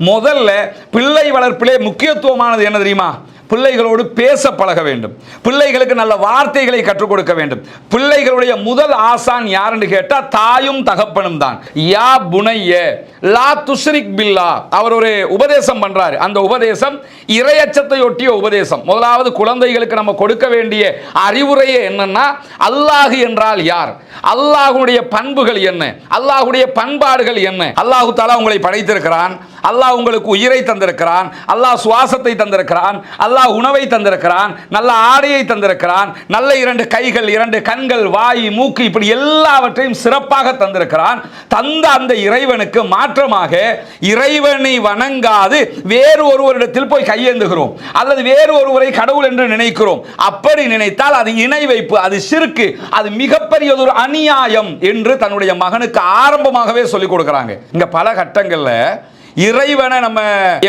முதல்ல பிள்ளை வளர்ப்பிலே முக்கியத்துவமானது என்ன தெரியுமா? பிள்ளைகளோடு பேச பழக வேண்டும். பிள்ளைகளுக்கு நல்ல வார்த்தைகளை கற்றுக் கொடுக்க வேண்டும். பிள்ளைகளுடைய முதல் ஆசான் யாருன்னு கேட்டால் தாயும் தகப்பனும் தான். யா புனைய லா துஷ்ரிக் பில்லா. அவர் ஒரு உபதேசம் பண்றாரு. அந்த உபதேசம் இரையச்சத்தை ஒட்டிய உபதேசம். முதலாவது குழந்தைகளுக்கு நம்ம கொடுக்க வேண்டிய அறிவுரையே என்னன்னா அல்லாஹ் என்றால் யார்? அல்லாஹுடைய பண்புகள் என்ன? அல்லாஹுடைய பண்பாடுகள் என்ன? அல்லாஹு தாலா உங்களை படைத்திருக்கிறான். அல்லாஹ் உங்களுக்கு உயிரை தந்திருக்கிறான். அல்லாஹ் சுவாசத்தை தந்திருக்கிறான். அல்லாஹ் உணவை தந்திருக்கிறான் நல்ல ஆடையை தந்திருக்கிறான் நல்ல இரண்டு கைகள் இரண்டு கண்கள் வாய் மூக்கு இப்படி எல்லாவற்றையும் சிறப்பாக தந்திருக்கிறான். தந்த அந்த இறைவனுக்கு மாற்றமாக இறைவனை வணங்காது வேறு ஒருவரிடத்தில் போய் கையேந்துகிறோம். அல்லது வேறு ஒருவரை கடவுள் என்று நினைக்கிறோம். அப்படி நினைத்தால் அது இணை வைப்பு அது சிறுக்கு அது மிகப்பெரிய ஒரு அநியாயம் என்று தன்னுடைய மகனுக்கு ஆரம்பமாகவே சொல்லிக் கொடுக்குறாங்க. இங்க பல கட்டங்களில் இறைவனை நம்ம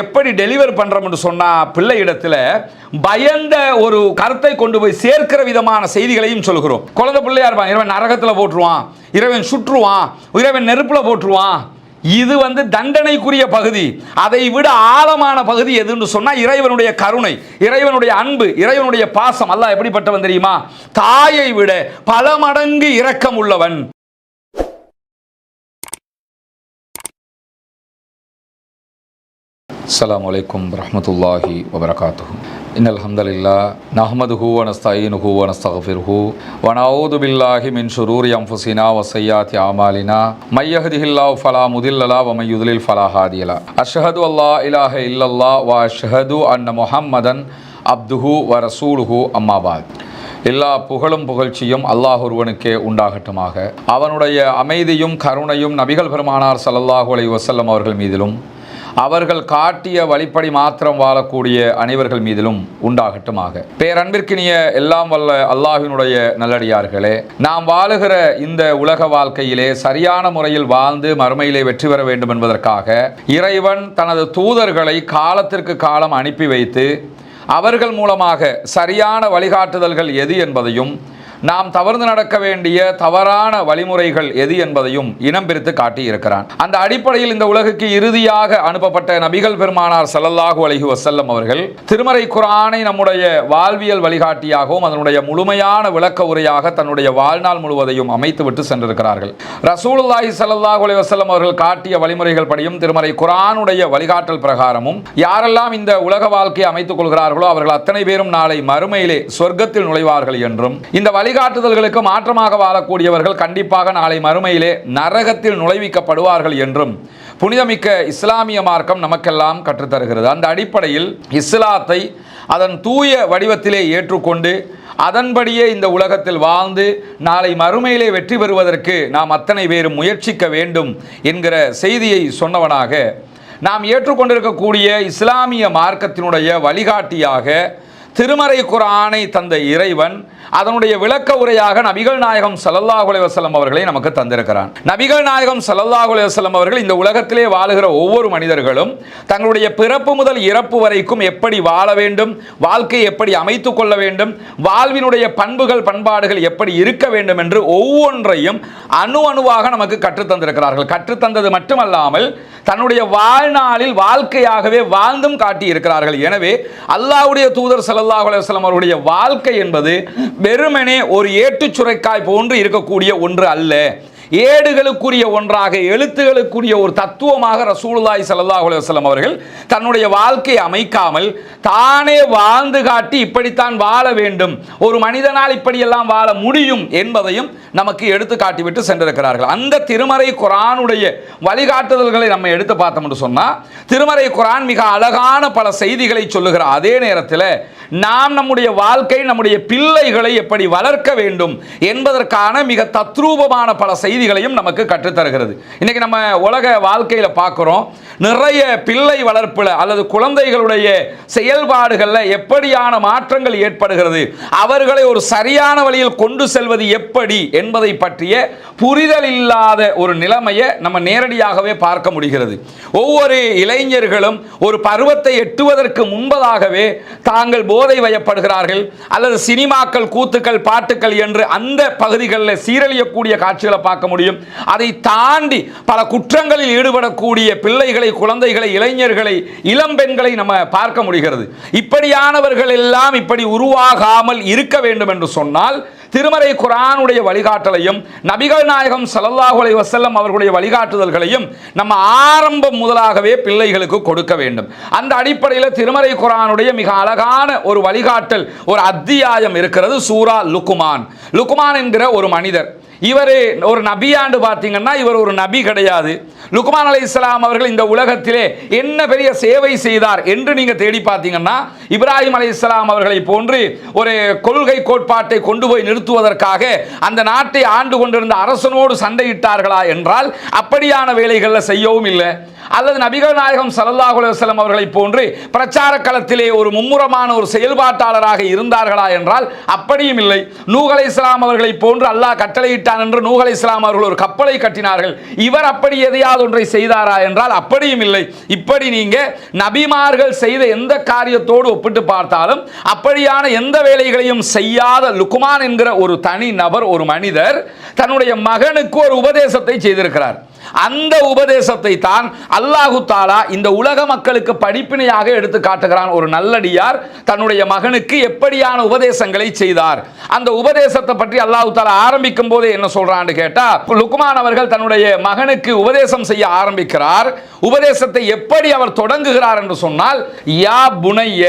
எப்படி டெலிவர் பண்றோம்னு சொன்னா பிள்ளை இடத்துல பயந்த ஒரு கருத்தை கொண்டு போய் சேர்க்கிற விதமான செய்திகளையும் சொல்கிறோம். குழந்தை பிள்ளையா இருப்பான். இறைவன் நரகத்துல போட்டுருவான் இறைவன் சுற்றுவான். இறைவன் நெருப்புல போட்டுருவான் இது வந்து தண்டனைக்குரிய பகுதி. அதை விட ஆழமான பகுதி எதுன்னு சொன்னா இறைவனுடைய கருணை இறைவனுடைய அன்பு இறைவனுடைய பாசம். அல்ல எப்படிப்பட்டவன் தெரியுமா? தாயை விட பல மடங்கு இரக்கம் உள்ளவன் السلام عليكم ورحمة الله وبركاته إن الحمد لله نحمده ونستعينه ونستغفره ونعوذ بالله من شرور أنفسنا وسيئات أعمالنا من يهده الله فلا مضل له ومن يضلل فلا هادي له أشهد أن لا إله إلا الله وأشهد أن محمدا عبده ورسوله أما بعد எல்லா புகழும் புகழ்ச்சியும் அல்லாஹ் ஒருவனுக்கே உண்டாகட்டுமாக அவனுடைய அமைதியும் கருணையும் நபிகள் பெருமானார் ஸல்லல்லாஹு அலைஹி வஸல்லம் அவர்கள் மீதிலும் அவர்கள் காட்டிய வழிப்படி மாத்திரம் வாழக்கூடிய அனைவர்கள் மீதிலும் உண்டாகட்டுமாக. பேரன்பிற்கினிய எல்லாம் வல்ல அல்லாஹினுடைய நல்லடியார்களே நாம் வாழுகிற இந்த உலக வாழ்க்கையிலே சரியான முறையில் வாழ்ந்து மறுமையிலே வெற்றி பெற வேண்டும் என்பதற்காக இறைவன் தனது தூதர்களை காலத்திற்கு காலம் அனுப்பி வைத்து அவர்கள் மூலமாக சரியான வழிகாட்டுதல்கள் எது என்பதையும் நாம் தவறுந்து நடக்க வேண்டிய தவறான வழிமுறைகள் எது என்பதையும் இனம் பிரித்து காட்டியிருக்கிறான். அந்த அடிப்படையில் இந்த உலகுக்கு இறுதியாக அனுப்பப்பட்ட நபிகள் பெருமானார் ஸல்லல்லாஹு அலைஹி வசல்லம் அவர்கள் திருமறை குரானை நம்முடைய வாழ்வியல் வழிகாட்டியாகவும் அதனுடைய முழுமையான விளக்க உரையாக தன்னுடைய வாழ்நாள் முழுவதையும் அமைத்துவிட்டு சென்றிருக்கிறார்கள். ரசூலுல்லாஹி ஸல்லல்லாஹு அலி வசல்லம் அவர்கள் காட்டிய வழிமுறைகள் படியும் திருமறை குரானுடைய வழிகாட்டல் பிரகாரமும் யாரெல்லாம் இந்த உலக வாழ்க்கையை அமைத்துக் கொள்கிறார்களோ அவர்கள் அத்தனை பேரும் நாளை மறுமையிலே சொர்க்கத்தில் நுழைவார்கள் என்றும் இந்த வழி வழிகாட்டுதல்களுக்கு மாற்றமாக வாழக்கூடியவர்கள் கண்டிப்பாக நாளை மறுமையிலே நரகத்தில் நுழைவிக்கப்படுவார்கள் என்றும் புனிதமிக்க இஸ்லாமிய மார்க்கம் நமக்கெல்லாம் கற்றுத்தருகிறது. அந்த அடிப்படையில் இஸ்லாத்தை அதன் தூய வடிவத்திலே ஏற்றுக்கொண்டு அதன்படியே இந்த உலகத்தில் வாழ்ந்து நாளை மறுமையிலே வெற்றி பெறுவதற்கு நாம் அத்தனை பேரும் முயற்சிக்க வேண்டும் என்கிற செய்தியை சொன்னவனாக நாம் ஏற்றுக்கொண்டிருக்கக்கூடிய இஸ்லாமிய மார்க்கத்தினுடைய வழிகாட்டியாக திருமறை குரானை தந்த இறைவன் அதனுடைய விளக்க உரையாக நபிகள் நாயகம் ஸல்லல்லாஹு அலைஹி அவர்களை நமக்கு தந்திருக்கிறான். நபிகள் நாயகம் ஸல்லல்லாஹு அலைஹி அவர்கள் இந்த உலகத்திலே வாழுகிற ஒவ்வொரு மனிதர்களும் தங்களுடைய பிறப்பு முதல் இறப்பு வரைக்கும் எப்படி வாழ வேண்டும் வாழ்க்கையை எப்படி அமைத்துக் கொள்ள வேண்டும் வாழ்வினுடைய பண்புகள் பண்பாடுகள் எப்படி இருக்க வேண்டும் என்று ஒவ்வொன்றையும் அணு அணுவாக நமக்கு கற்றுத் தந்திருக்கிறார்கள். கற்றுத்தந்தது மட்டுமல்லாமல் தன்னுடைய வாழ்நாளில் வாழ்க்கையாகவே வாழ்ந்தும் காட்டி இருக்கிறார்கள் எனவே அல்லாஹ்வுடைய தூதர் ஸல்லல்லாஹு அலைஹி அவருடைய வாழ்க்கை என்பது வெறுமனே ஒரு ஏற்று சுரைக்காய் போன்று இருக்கக்கூடிய ஒன்று அல்ல. ஏடுகளுக்குரிய ஒன்றாக எழுத்துகளுக்குரிய ஒரு தத்துவமாக ரசூலுல்லாய் சல்லாஹ் அலுவலம் அவர்கள் தன்னுடைய வாழ்க்கையை அமைக்காமல் தானே வாழ்ந்து காட்டி இப்படித்தான் வாழ வேண்டும். ஒரு மனிதனால் இப்படியெல்லாம் வாழ முடியும் என்பதையும் நமக்கு எடுத்து காட்டிவிட்டு சென்றிருக்கிறார்கள். அந்த திருமறை குரானுடைய வழிகாட்டுதல்களை நம்ம எடுத்து பார்த்தோம் என்று சொன்னால் திருமறை குரான் மிக அழகான பல செய்திகளை சொல்லுகிற அதே நேரத்தில் நாம் நம்முடைய வாழ்க்கை நம்முடைய பிள்ளைகளை எப்படி வளர்க்க வேண்டும் என்பதற்கான மிக தத்ரூபமான பல செய்தி செய்திகளையும் நமக்கு கற்றுத்தருகிறது. இன்றைக்கி நம்ம உலக வாழ்க்கையில் பார்க்குறோம் நிறைய பிள்ளை வளர்ப்பில் அல்லது குழந்தைகளுடைய செயல்பாடுகளில் எப்படியான மாற்றங்கள் ஏற்படுகிறது அவர்களை ஒரு சரியான வழியில் கொண்டு செல்வது எப்படி என்பதை பற்றிய புரிதல் இல்லாத ஒரு நிலைமையை நம்ம நேரடியாகவே பார்க்க முடிகிறது. ஒவ்வொரு இளைஞர்களும் ஒரு பருவத்தை எட்டுவதற்கு முன்பதாகவே தாங்கள் போதை வயப்படுகிறார்கள் அல்லது சினிமாக்கள் கூத்துக்கள் பாட்டுக்கள் என்று அந்த பகுதிகளில் சீரழியக்கூடிய காட்சிகளை பார்க்க முடியும். அதை தாண்டி பல குற்றங்களில் ஈடுபடக்கூடிய பிள்ளைகளை குழந்தைகளை இளைஞர்களை இளம்பெண்களை நம்ம பார்க்க முடிகிறது. இப்படியானவர்கள் எல்லாம் இப்படி உருவாகாமல் இருக்க வேண்டும் என்று சொன்னால் திருமறை குரானுடைய வழிகாட்டலையும் நபிகள் நாயகம் ஸல்லல்லாஹு அலைஹி அவர்களுடைய வழிகாட்டுதல்களையும் நம்ம ஆரம்பம் முதலாகவே பிள்ளைகளுக்கு கொடுக்க வேண்டும். அந்த அடிப்படையில் திருமறை குரானுடைய மிக அழகான ஒரு வழிகாட்டல் ஒரு அத்தியாயம் இருக்கிறது சூரா லுக்குமான் லுக்குமான் என்கிற ஒரு மனிதர். இவர் ஒரு நபியாண்டு பார்த்தீங்கன்னா இவர் ஒரு நபி கிடையாது. லுக்மான் அலை இஸ்லாம் அவர்கள் இந்த உலகத்திலே என்ன பெரிய சேவை செய்தார் என்று நீங்கள் தேடி பார்த்தீங்கன்னா இப்ராஹிம் அலை இஸ்லாம் அவர்களை போன்று ஒரு கொள்கை கோட்பாட்டை கொண்டு போய் நிறுத்துவதற்காக அந்த நாட்டை ஆண்டு கொண்டிருந்த அரசனோடு சண்டையிட்டார்களா என்றால் அப்படியான வேலைகளில் செய்யவும் இல்லை. அல்லது நபிகள் நாயகம் ஸல்லல்லாஹு அலைஹி அவர்களை போன்று பிரச்சார களத்திலே ஒரு மும்முரமான ஒரு செயல்பாட்டாளராக இருந்தார்களா என்றால் அப்படியும் இல்லை. நூகலை இஸ்லாம் அவர்களை போன்று அல்லாஹ் கட்டளையிட்டான் என்று நூகலை இஸ்லாம் அவர்கள் ஒரு கப்பலை கட்டினார்கள். இவர் அப்படி எதையாவது ஒன்றை செய்தாரா என்றால் அப்படியும் இல்லை. இப்படி நீங்க நபிமார்கள் செய்த எந்த காரியத்தோடு ஒப்பிட்டு பார்த்தாலும் அப்படியான எந்த வேலைகளையும் செய்யாத லுக்குமான் என்கிற ஒரு தனி நபர் ஒரு மனிதர் தன்னுடைய மகனுக்கு ஒரு உபதேசத்தை செய்திருக்கிறார். அந்த உபதேசத்தை தான் அல்லாஹு தாலா இந்த உலக மக்களுக்கு படிப்பினையாக எடுத்து காட்டுகிறான். ஒரு நல்லடியார் தன்னுடைய மகனுக்கு எப்படியான உபதேசங்களை செய்தார். அந்த உபதேசத்தை பற்றி அல்லாஹு தாலா ஆரம்பிக்கும் போது என்ன சொல்றான்னு கேட்டா லுக்மான் அவர்கள் தன்னுடைய மகனுக்கு உபதேசம் செய்ய ஆரம்பிக்கிறார். உபதேசத்தை எப்படி அவர் தொடங்குகிறார் என்று சொன்னால் யா புனைய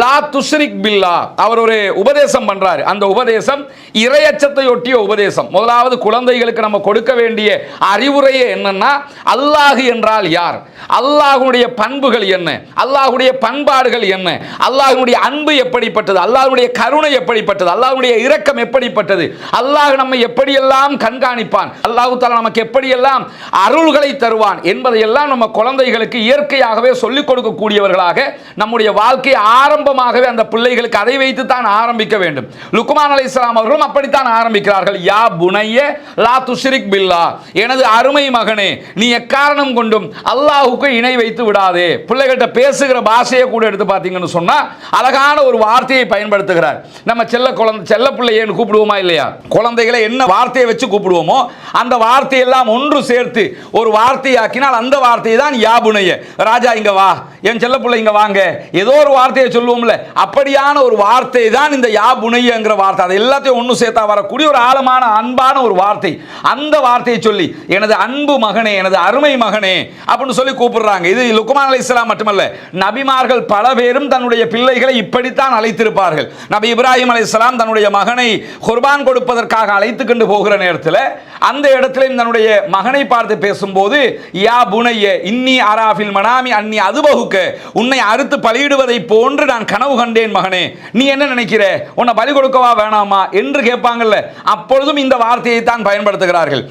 லா துஷ்ரிக் பில்லா. அவர் ஒரு உபதேசம் பண்றாரு. அந்த உபதேசம் இரையச்சத்தை ஒட்டிய உபதேசம். முதலாவது குழந்தைகளுக்கு நம்ம கொடுக்க வேண்டிய அறிவுரையே என்னன்னா அல்லாஹ் என்றால் யார்? அல்லாஹுடைய பண்புகள் என்ன? அல்லாஹுடைய பண்பாடுகள் என்ன? அல்லாஹுடைய அன்பு எப்படிப்பட்டது? அல்லாஹுடைய கருணை எப்படிப்பட்டது? அல்லாஹுடைய இரக்கம் எப்படிப்பட்டது? அல்லாஹ் நம்மை எப்படியெல்லாம் கண்காணிப்பான்? அல்லாஹு தாலா நமக்கு எப்படியெல்லாம் அருள்களை தருவான் என்பதையெல்லாம் நம்ம குழந்தைகளுக்கு இயற்கையாகவே சொல்லிக் கொடுக்கக்கூடியவர்களாக நம்முடைய வாழ்க்கையை ஆரம்பமாகவே அந்த பிள்ளைகளுக்கு அதை வைத்து தான் ஆரம்பிக்க வேண்டும். லுக்குமான் அலி இஸ்லாம் அவர்களும் அப்படித்தான் ஆரம்பிக்கிறார்கள். யா புனைய லா துஷ்ரிக் பில்லா. எனது அருமை மகனே நீ எக்காரணம் கொண்டும் அல்லாஹுக்கு இணை வைத்து விடாதே. பிள்ளைகள்கிட்ட பேசுகிற பாஷையை கூட எடுத்து பார்த்தீங்கன்னு சொன்னால் அழகான ஒரு வார்த்தையை பயன்படுத்துகிறார். நம்ம செல்ல குழந்தை செல்ல பிள்ளையன்னு கூப்பிடுவோமா இல்லையா? குழந்தைகளை என்ன வார்த்தையை வச்சு கூப்பிடுவோமோ அந்த வார்த்தையெல்லாம் ஒன்று சேர்த்து ஒரு வார்த்தையாக்கினால் அந்த வார்த்தையை தான் யாபுனைய. ராஜா இங்க வா. என் செல்ல பிள்ளை இங்க வாங்க. ஏதோ ஒரு வார்த்தையை சொல்லுவோம்ல அப்படியான ஒரு வார்த்தை தான் இந்த யாபுனையங்கிற வார்த்தை. அது எல்லாத்தையும் ஒன்று சேர்த்தா வரக்கூடிய ஒரு ஆழமான அன்பான ஒரு வார்த்தை. அந்த வார்த்தையை சொல்லி எனது அன்பு மகனே எனது அருமை மகனே அப்படின்னு சொல்லி கூப்பிடுறாங்க. இது லுக்குமான் அலி இஸ்லாம் மட்டுமல்ல நபிமார்கள் பல பேரும் தன்னுடைய பிள்ளைகளை இப்படித்தான் அழைத்திருப்பார்கள். நபி இப்ராஹிம் அலி இஸ்லாம் தன்னுடைய மகனை குர்பான் கொடுப்பதற்காக அழைத்து கொண்டு போகிற நேரத்தில் அந்த இடத்துல தன்னுடைய மகனை பார்த்து பேசும்போது யா புனைய இன்னி அராஃபில் மனாமி அன்னி அது வகுக்க உன்னை அறுத்து பலியிடுவதை போன்று நான் கனவு கண்டேன் மகனே. நீ என்ன நினைக்கிற? உன்னை பலி கொடுக்கவா வேணாமா? என்று கேட்பாங்கல்ல அப்பொழுதும் இந்த வார்த்தையை தான் பயன்படுத்துகிறார்கள்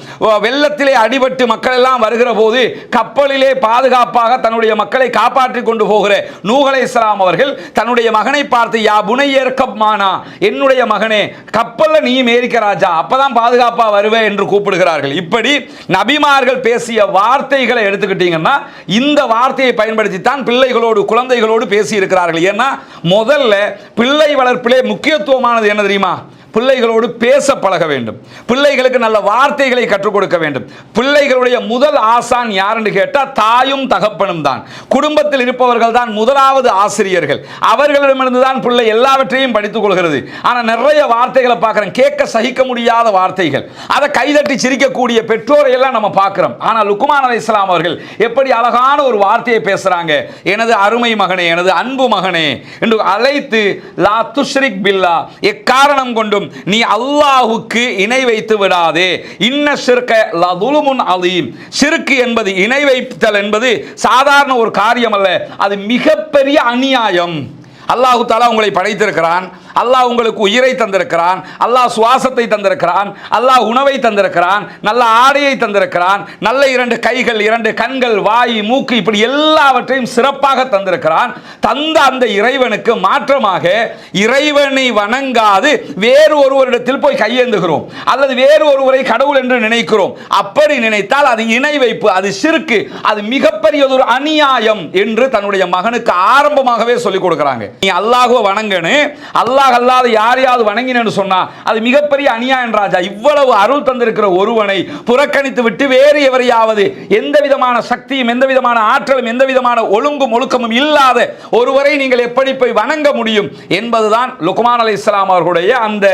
வெள்ளத்திலே அடிபட்டு மக்கள் எல்லாம் வருகிற போது கப்பலிலே பாதுகாப்பாக தன்னுடைய மக்களை காப்பாற்றி கொண்டு போகிற நூகலை இஸ்லாம் அவர்கள் தன்னுடைய மகனை பார்த்து யா புனை ஏற்கமானா என்னுடைய மகனே கப்பல்ல நீயும் ஏறிக்க ராஜா அப்பதான் பாதுகாப்பா வருவே என்று கூப்பிடுகிறார்கள். இப்படி நபிமார்கள் பேசிய வார்த்தைகளை எடுத்துக்கிட்டீங்கன்னா இந்த வார்த்தையை பயன்படுத்தி தான் பிள்ளைகளோடு குழந்தைகளோடு பேசி இருக்கிறார்கள் ஏன்னா முதல்ல பிள்ளை வளர்ப்பிலே முக்கியத்துவமானது என்ன தெரியுமா? பிள்ளைகளோடு பேச பழக வேண்டும். பிள்ளைகளுக்கு நல்ல வார்த்தைகளை கற்றுக் கொடுக்க வேண்டும். பிள்ளைகளுடைய முதல் ஆசான் யாருன்னு கேட்டால் தாயும் தகப்பனும் தான். குடும்பத்தில் இருப்பவர்கள் தான் முதலாவது ஆசிரியர்கள். அவர்களிடமிருந்து தான் பிள்ளை எல்லாவற்றையும் படித்துக் கொள்கிறது. ஆனால் நிறைய வார்த்தைகளை பார்க்குறேன். கேட்க சகிக்க முடியாத வார்த்தைகள். அதை கைதட்டி சிரிக்கக்கூடிய பெற்றோரை எல்லாம் நம்ம பார்க்குறோம். ஆனால் லுக்குமான் அலை இஸ்லாம் அவர்கள் எப்படி அழகான ஒரு வார்த்தையை பேசுறாங்க. எனது அருமை மகனே எனது அன்பு மகனே என்று அழைத்து லா துஷ்ரிக் பில்லா எக்காரணம் கொண்டும் நீ அல்லாஹுக்கு இணை வைத்து விடாதே. இன்ன ஷிர்க லதுலுமுன் அலீம். சிறுக்கு என்பது இணை வைத்தல் என்பது சாதாரண ஒரு காரியம் அல்ல அது மிகப்பெரிய அநியாயம். அல்லாஹு தாலா உங்களை படைத்திருக்கிறான். அல்லாஹ் உங்களுக்கு உயிரை தந்திருக்கிறான். அல்லாஹ் சுவாசத்தை தந்திருக்கிறான். அல்லாஹ் உணவை தந்திருக்கிறான். நல்ல ஆடையை தந்திருக்கிறான். நல்ல இரண்டு கைகள் இரண்டு கண்கள் வாய் மூக்கு இப்படி எல்லாவற்றையும் சிறப்பாக தந்திருக்கிறான். தந்த அந்த இறைவனுக்கு மாற்றமாக இறைவனை வணங்காது வேறு ஒருவரிடத்தில் போய் கையேந்துகிறோம். அல்லது வேறு ஒருவரை கடவுள் என்று நினைக்கிறோம். அப்படி நினைத்தால் அது இணை வைப்பு அது சிறுக்கு அது மிகப்பெரிய ஒரு அநியாயம் என்று தன்னுடைய மகனுக்கு ஆரம்பமாகவே சொல்லிக் கொடுக்குறாங்க. நீ அல்லாஹுவ வணங்கனு அல்லாஹ் அல்லாஹ் அல்லாத யாரையாவது வணங்கினு சொன்னா அது மிகப்பெரிய அநியாயம் ராஜா. இவ்வளவு அருள் தந்திருக்கிற ஒருவனை புறக்கணித்து விட்டு வேறு எவரையாவது எந்த விதமான சக்தியும் எந்த விதமான ஆற்றலும் எந்த விதமான ஒழுங்கும் ஒழுக்கமும் இல்லாத ஒருவரை நீங்கள் எப்படி போய் வணங்க முடியும் என்பதுதான் லுக்மான் அலி இஸ்லாம் அவர்களுடைய அந்த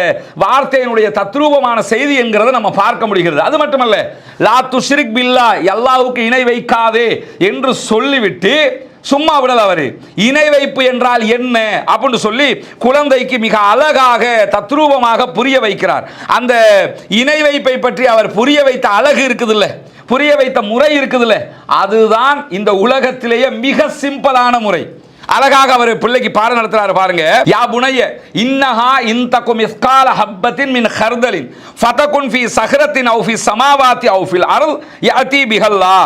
வார்த்தையினுடைய தத்ரூபமான செய்தி என்கிறத நம்ம பார்க்க முடிகிறது. அது மட்டுமல்ல லா துஷ்ரிக் பில்லா எல்லாவுக்கு இணை வைக்காதே என்று சொல்லிவிட்டு சும்மா விடல அவரு. இணை வைப்பு என்றால் என்ன? அப்படின்னு சொல்லி குழந்தைக்கு மிக அழகாக தத்ரூபமாக புரிய வைக்கிறார். அந்த இணை வைப்பை பற்றி அவர் புரிய வைத்த அழகு இருக்குதுல்ல? புரிய வைத்த முறை இருக்குதுல்ல? அதுதான் இந்த உலகத்திலேயே மிக சிம்பிளான முறை. அழகாக அவர் பிள்ளைக்கு பாடம் நடத்துறாரு பாருங்க. யா புனைய இன்னஹா இந்தக்கும் இஸ்கால ஹப்பத்தின் மின் ஹர்தலின் ஃபதகுன் ஃபி சஹரத்தின் அவு ஃபி சமாவாத்தி அவு ஃபில் அருள் யாதி பிஹல்லா.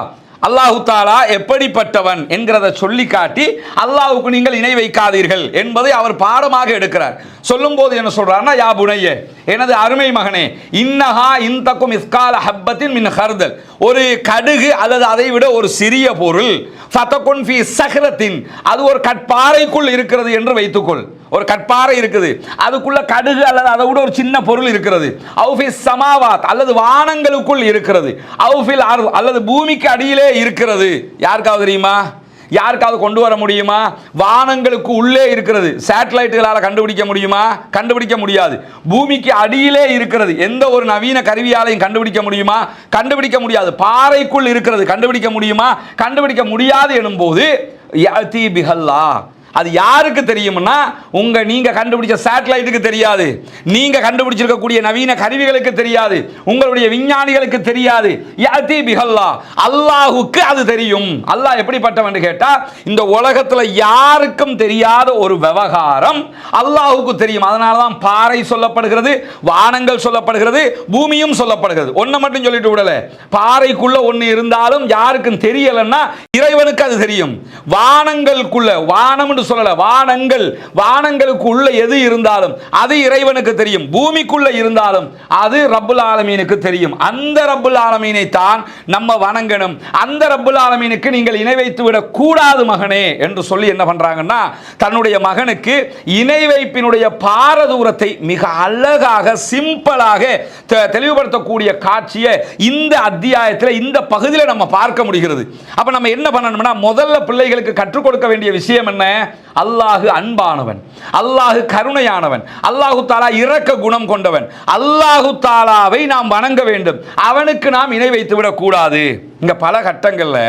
அல்லாஹு தாலா எப்படிப்பட்டவன் என்கிறத சொல்லி காட்டி அல்லாஹுக்கு நீங்கள் இணை வைக்காதீர்கள் என்பதை அவர் பாடமாக எடுக்கிறார். சொல்லும்போது என்ன சொல்றாருன்னா யா புனைய எனது அருமை மகனே இன்னஹா இன்தக்கும் இஸ்கால ஹப்பத்தின் மின் ஹர்தல். ஒரு கடுகு அல்லது அதை விட ஒரு சிறிய பொருள் ஃபதகுன் ஃபி சஹ்ரத்தின். அது ஒரு கட்பாறைக்குள் இருக்கிறது என்று வைத்துக்கொள். ஒரு கற்பாறை இருக்குது. அதுக்குள்ள கடுகு அல்லது அதை விட ஒரு சின்ன பொருள் இருக்கிறது. அவுஃபில் சமாவாத் அல்லது வானங்களுக்குள் இருக்கிறது. அவுஃபில் அல்லது பூமிக்கு அடியிலே இருக்கிறது. யாருக்காவது தெரியுமா? யாருக்காவது கொண்டு வர முடியுமா? வானங்களுக்கு உள்ளே இருக்கிறது. சேட்டலைட்டுகளால் கண்டுபிடிக்க முடியுமா? கண்டுபிடிக்க முடியாது. பூமிக்கு அடியிலே இருக்கிறது. எந்த ஒரு நவீன கருவியாலையும் கண்டுபிடிக்க முடியுமா? கண்டுபிடிக்க முடியாது. பாறைக்குள் இருக்கிறது. கண்டுபிடிக்க முடியுமா? கண்டுபிடிக்க முடியாது எனும்போது யஅதி பிஹல்லா. அது யாருக்கு தெரியும்னா உங்க நீங்க கண்டுபிடிச்ச சேட்டலைட்டுக்கு தெரியாது. நீங்க கண்டுபிடிச்சிருக்கக்கூடிய நவீன கருவிகளுக்கு தெரியாது. உங்களுடைய விஞ்ஞானிகளுக்கு தெரியாது. யஅதி பிஹல்லா. அல்லாஹுக்கு அது தெரியும். அல்லாஹ் எப்படிப்பட்டவன் கேட்டா இந்த உலகத்துல யாருக்கும் தெரியாத ஒரு விவகாரம் அல்லாஹுக்கு தெரியும். அதனால தான் பாறை சொல்லப்படுகிறது வானங்கள் சொல்லப்படுகிறது பூமியும் சொல்லப்படுகிறது. ஒன்றை மட்டும் சொல்லிட்டு விடல. பாறைக்குள்ள ஒன்று இருந்தாலும் யாருக்கும் தெரியலன்னா இறைவனுக்கு அது தெரியும். வானங்களுக்குள்ள வானம்னு சொல்லல வானங்கள் வானங்களுக்கு உள்ள எது இருந்தாலும் அது இறைவனுக்கு தெரியும். பூமிக்குள்ள இருந்தாலும் அது ரப்புல் ஆலமீனுக்கு தெரியும். அந்த ரப்புல் ஆலமீனை தான் நம்ம வணங்கணும். அந்த ரப்புல் ஆலமீனுக்கு நீங்கள் இணை வைத்து விடக் கூடாது மகனே என்று சொல்லி என்ன பண்றாங்கன்னா தன்னுடைய மகனுக்கு இணை வைப்பினுடைய பாரதூரத்தை மிக அழகாக சிம்பிளாக தெ- தெளிவுபடுத்தக்கூடிய காட்சியை இந்த அத்தியாயத்தில் இந்த பகுதியில் நம்ம பார்க்க முடிகிறது. அப்ப நம்ம என்ன பண்ணணும்னா முதல்ல பிள்ளைகளுக்கு கற்றுக் கொடுக்க வேண்டிய விஷயம் என்ன? அல்லாஹு அன்பானவன் அல்லாஹு கருணையானவன் அல்லாஹு தாலா இரக்க குணம் கொண்டவன். அல்லாஹு தாலாவை நாம் வணங்க வேண்டும். அவனுக்கு நாம் இணை வைத்து விடக்கூடாது கூடாது. இங்க பல கட்டங்களில்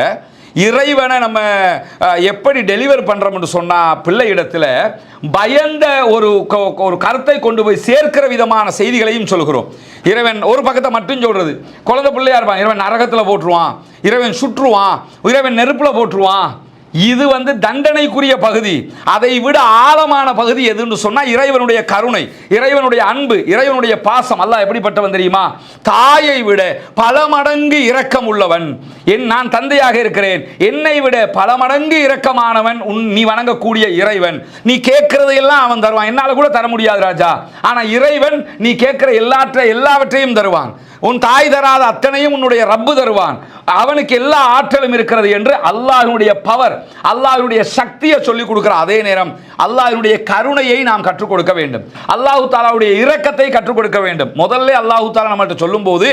இறைவனை நம்ம எப்படி டெலிவர் பண்ணுறோம்னு சொன்னால் பிள்ளை இடத்துல பயந்த ஒரு ஒரு கருத்தை கொண்டு போய் சேர்க்கிற விதமான செய்திகளையும் சொல்கிறோம். இறைவன் ஒரு பக்கத்தை மட்டும் சொல்கிறது குழந்தை பிள்ளையாக இருப்பான். இறைவன் நரகத்தில் போட்டுருவான் இறைவன் சுற்றுவான். இறைவன் நெருப்பில் போட்டுருவான் இது வந்து தண்டனைக்குரிய பகுதி. அதை விட ஆழமான பகுதி எதுன்னு சொன்னால் இறைவனுடைய கருணை இறைவனுடைய அன்பு இறைவனுடைய பாசம். அல்ல எப்படிப்பட்டவன் தெரியுமா? தாயை விட பல மடங்கு இரக்கம் உள்ளவன் என் நான் தந்தையாக இருக்கிறேன். என்னை விட பல மடங்கு இரக்கமானவன் உன் நீ வணங்கக்கூடிய இறைவன். நீ கேட்கிறதையெல்லாம் அவன் தருவான். என்னால் கூட தர முடியாது ராஜா. ஆனால் இறைவன் நீ கேட்குற எல்லாற்ற எல்லாவற்றையும் தருவான். உன் தாய் தராத அத்தனையும் உன்னுடைய ரப்பு தருவான். அவனுக்கு எல்லா ஆற்றலும் இருக்கிறது என்று அல்லாஹினுடைய பவர் அல்லாஹினுடைய சக்தியை சொல்லிக் கொடுக்கிற அதே நேரம் அல்லாஹினுடைய கருணையை நாம் கற்றுக் கொடுக்க வேண்டும். அல்லாஹு தாலாவுடைய இரக்கத்தை கற்றுக் கொடுக்க வேண்டும். முதல்ல அல்லாஹு தாலா நம்மள்ட்ட சொல்லும்போது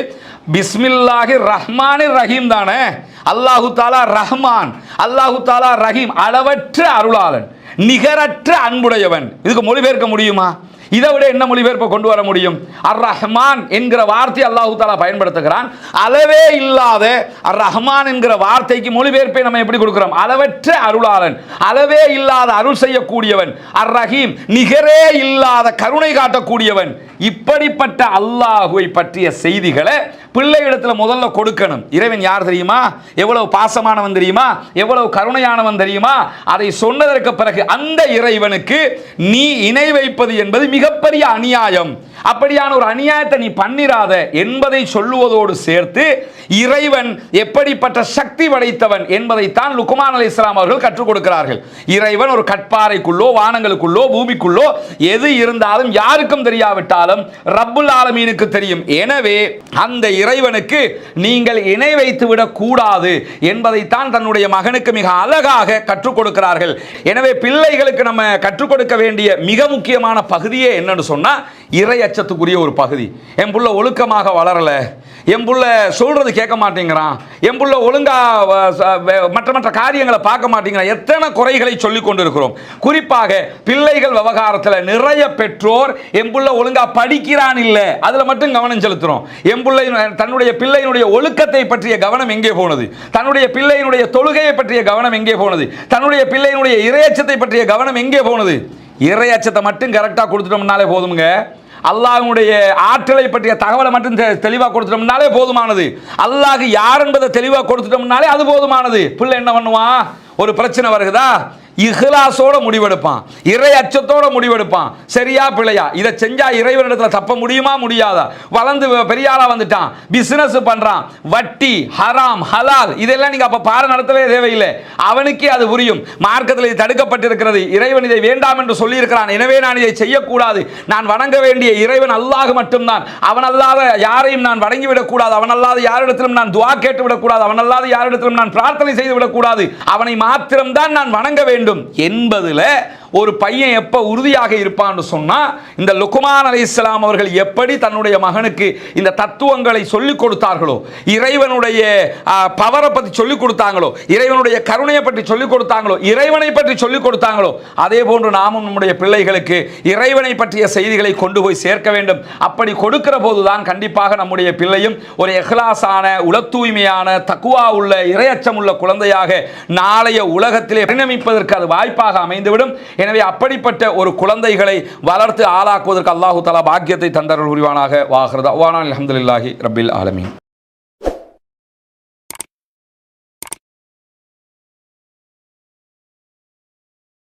பிஸ்மில்லாஹி ரஹ்மானி ரஹீம் தானே? அல்லாஹு தாலா ரஹ்மான் அல்லாஹு தாலா ரஹீம் அளவற்ற அருளாளன் நிகரற்ற அன்புடையவன். இதுக்கு மொழிபெயர்க்க முடியுமா? இதை விட என்ன மொழிபெயர்ப்பை கொண்டு வர முடியும்? அர் ரஹ்மான் என்கிற வார்த்தை அல்லாஹு தாலா பயன்படுத்துகிறான். அளவே இல்லாத அர் ரஹ்மான் என்கிற வார்த்தைக்கு மொழிபெயர்ப்பை நம்ம எப்படி கொடுக்கிறோம்? அளவற்ற அருளாளன் அளவே இல்லாத அருள் செய்யக்கூடியவன் அர் ரஹீம் நிகரே இல்லாத கருணை காட்டக்கூடியவன் இப்படிப்பட்ட அல்லாஹுவை பற்றிய செய்திகளை பிள்ளையிடத்தில் முதல்ல கொடுக்கணும். இறைவன் யார் தெரியுமா? எவ்வளவு பாசமானவன் தெரியுமா? எவ்வளவு கருணையானவன் தெரியுமா? அதை சொன்னதற்கு பிறகு அந்த இறைவனுக்கு நீ இணை வைப்பது என்பது மிகப்பெரிய அநியாயம். அப்படியான ஒரு அநியாயத்தை நீ பண்ணிராத என்பதை சொல்லுவதோடு சேர்த்து இறைவன் எப்படிப்பட்ட சக்தி படைத்தவன் என்பதைத்தான் லுக்குமான் அலி இஸ்லாம் அவர்கள் கற்றுக் கொடுக்கிறார்கள். இறைவன் ஒரு கட்பாறைக்குள்ளோ வானங்களுக்குள்ளோ பூமிக்குள்ளோ எது இருந்தாலும் யாருக்கும் தெரியாவிட்டாலும் ரப்புல் ஆலமீனுக்கு தெரியும். எனவே அந்த இறைவனுக்கு நீங்கள் இணை வைத்து விடக்கூடாது என்பதைத்தான் தன்னுடைய மகனுக்கு மிக அழகாக கற்றுக் கொடுக்கிறார்கள். எனவே பிள்ளைகளுக்கு நம்ம கற்றுக் கொடுக்க வேண்டிய மிக முக்கியமான பகுதியே என்னன்னு சொன்னா இறை அச்சத்துக்குரிய ஒரு பகுதி. என் புள்ள ஒழுக்கமாக வளரல. என் புள்ள சொல்கிறது கேட்க மாட்டேங்கிறான். என் புள்ள ஒழுங்காக மற்ற மற்ற காரியங்களை பார்க்க மாட்டேங்கிறான். எத்தனை குறைகளை சொல்லி கொண்டிருக்கிறோம். குறிப்பாக பிள்ளைகள் விவகாரத்தில் நிறைய பெற்றோர் என் புள்ள ஒழுங்காக படிக்கிறான் இல்லை. அதில் மட்டும் கவனம் செலுத்துகிறோம் என் பிள்ளை தன்னுடைய பிள்ளையினுடைய ஒழுக்கத்தை பற்றிய கவனம் எங்கே போனது? தன்னுடைய பிள்ளையினுடைய தொழுகையை பற்றிய கவனம் எங்கே போனது? தன்னுடைய பிள்ளையினுடைய இறையச்சத்தை பற்றிய கவனம் எங்கே போனது? இறையச்சத்தை மட்டும் கரெக்டாக கொடுத்துட்டோம்னாலே போதுமுங்க. அல்லாஹனுடைய ஆற்றலை பற்றிய தகவலை மட்டும் தெ- கொடுத்துட்டோம்னாலே போதுமானது. அல்லாஹ் யார் என்பதை தெளிவாக கொடுத்துட்டோம்னாலே அது போதுமானது. பிள்ளை என்ன பண்ணுவான்? ஒரு பிரச்சனை வருகுதா? இஹ்லாசோட முடிவெடுப்பான். இறை அச்சத்தோட முடிவெடுப்பான். சரியா பிழையா இதை செஞ்சா இறைவனிடத்துல தப்ப முடியுமா முடியாதா? வளர்ந்து பெரியாளா வந்துட்டான். பிசினஸ் பண்றான். வட்டி ஹராம் ஹலால் இதெல்லாம் நீங்க அப்ப பாடம் நடத்தவே தேவையில்லை. அவனுக்கே அது புரியும். மார்க்கத்தில் இது தடுக்கப்பட்டிருக்கிறது. இறைவன் இதை வேண்டாம் என்று சொல்லியிருக்கிறான். எனவே நான் இதை செய்யக்கூடாது. நான் வணங்க வேண்டிய இறைவன் அல்லாஹ் மட்டும்தான். அவன் அல்லாத யாரையும் நான் வணங்கிவிடக் கூடாது அவன் அல்லாத யாரிடத்திலும் நான் துவா கேட்டு விடக்கூடாது. அவன் அல்லாத யாரிடத்திலும் நான் பிரார்த்தனை செய்து விடக்கூடாது. அவனை மாத்திரம்தான் நான் வணங்க வேண்டும். என்பதுல ஒரு பையன் எப்போ உறுதியாக இருப்பான்னு சொன்னால் இந்த லுக்குமான் அலி இஸ்லாம் அவர்கள் எப்படி தன்னுடைய மகனுக்கு இந்த தத்துவங்களை சொல்லிக் கொடுத்தார்களோ இறைவனுடைய பவரை பற்றி சொல்லிக் கொடுத்தாங்களோ இறைவனுடைய கருணையை பற்றி சொல்லிக் கொடுத்தாங்களோ இறைவனை பற்றி சொல்லிக் கொடுத்தாங்களோ அதே போன்று நாமும் நம்முடைய பிள்ளைகளுக்கு இறைவனை பற்றிய செய்திகளை கொண்டு போய் சேர்க்க வேண்டும். அப்படி கொடுக்கிற போதுதான் கண்டிப்பாக நம்முடைய பிள்ளையும் ஒரு எஹ்லாஸான உள தூய்மையான தக்குவா உள்ள இரையச்சம் உள்ள குழந்தையாக நாளைய உலகத்திலே பரிணமிப்பதற்கு அது வாய்ப்பாக அமைந்துவிடும். எனவே அப்படிப்பட்ட ஒரு குழந்தைகளை வளர்த்து ஆளாக்குவதற்கு அல்லாஹு தலா பாக்கியத்தை தந்தர்கள் புரிவானாக. வாகிறது வானா அலமதுல்லாஹி ரபில் ஆலமீன்.